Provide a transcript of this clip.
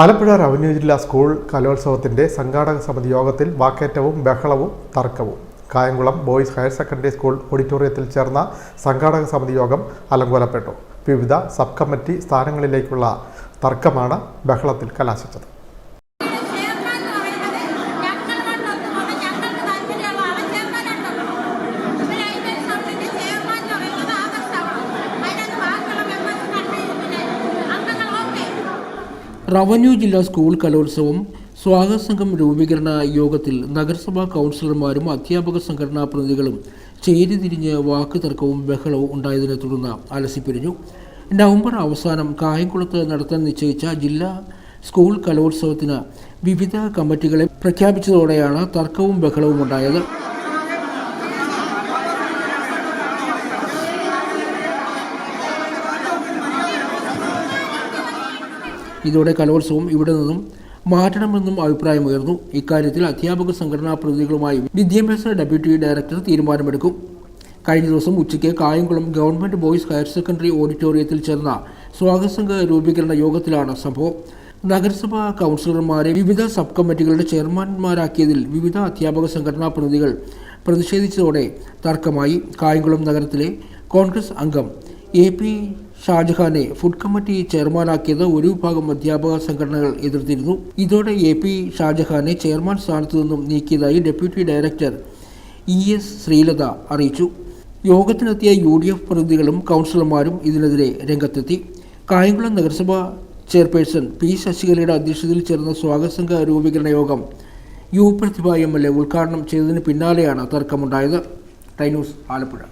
Alappuzha revenue ജില്ലാ school കലോത്സവത്തിന്റെ സംഘാടക സമിതി യോഗത്തിൽ വാക്കേറ്റവും ബഹളവും തർക്കവും. Kayamkulam boys higher secondary school ഓഡിറ്റോറിയത്തിൽ ചേർന്ന സംഘാടക സമിതി യോഗം അലങ്കോലപ്പെട്ടു. വിവിധ സബ് കമ്മിറ്റി സ്ഥാനങ്ങളിലേക്കുള്ള തർക്കമാണ് ബഹളത്തിൽ കലാശിച്ചത്. റവന്യൂ ജില്ലാ സ്കൂൾ കലോത്സവം സ്വാഗത സംഘം രൂപീകരണ യോഗത്തിൽ നഗരസഭാ കൗൺസിലർമാരും അധ്യാപക സംഘടനാ പ്രതിനിധികളും ചേരിതിരിഞ്ഞ് വാക്ക് തർക്കവും ബഹളവും ഉണ്ടായതിനെ തുടർന്ന് അലസിപ്പിരിഞ്ഞു. നവംബർ അവസാനം കായംകുളത്ത് നടത്താൻ നിശ്ചയിച്ച ജില്ലാ സ്കൂൾ കലോത്സവത്തിന് വിവിധ കമ്മിറ്റികളെ പ്രഖ്യാപിച്ചതോടെയാണ് തർക്കവും ബഹളവും ഉണ്ടായത്. ഇതോടെ കലോത്സവം ഇവിടെ നിന്നും മാറ്റണമെന്നും അഭിപ്രായമുയർന്നു ഇക്കാര്യത്തിൽ അധ്യാപക സംഘടനാ പ്രതിനിധികളുമായി വിദ്യാഭ്യാസ ഡെപ്യൂട്ടി ഡയറക്ടർ തീരുമാനമെടുക്കും. കഴിഞ്ഞ ദിവസം ഉച്ചയ്ക്ക് Kayamkulam government boys higher secondary ഓഡിറ്റോറിയത്തിൽ ചേർന്ന സ്വാഗത സംഘ രൂപീകരണ യോഗത്തിലാണ് സംഭവം. നഗരസഭാ കൗൺസിലർമാരെ വിവിധ സബ് കമ്മിറ്റികളുടെ ചെയർമാൻമാരാക്കിയതിൽ വിവിധ അധ്യാപക സംഘടനാ പ്രതിനിധികൾ പ്രതിഷേധിച്ചതോടെ തർക്കമായി. കായംകുളം നഗരത്തിലെ കോൺഗ്രസ് അംഗം എ പി ഷാജഹാനെ ഫുഡ് കമ്മിറ്റി ചെയർമാനാക്കിയത് ഒരു വിഭാഗം അധ്യാപക സംഘടനകൾ എതിർത്തിരുന്നു. ഇതോടെ എ പി ഷാജഹാനെ ചെയർമാൻ സ്ഥാനത്തു നിന്നും നീക്കിയതായി deputy director E S Sreelatha അറിയിച്ചു. യോഗത്തിനെത്തിയ യു ഡി എഫ് പ്രതിനിധികളും കൗൺസിലർമാരും ഇതിനെതിരെ രംഗത്തെത്തി. കായംകുളം നഗരസഭ ചെയർപേഴ്സൺ പി ശശികലയുടെ അധ്യക്ഷതയിൽ ചേർന്ന സ്വാഗത സംഘ രൂപീകരണ യോഗം U Prathibha M L A ഉദ്ഘാടനം ചെയ്തതിന് പിന്നാലെയാണ് തർക്കമുണ്ടായത്. Tie news Alappuzha.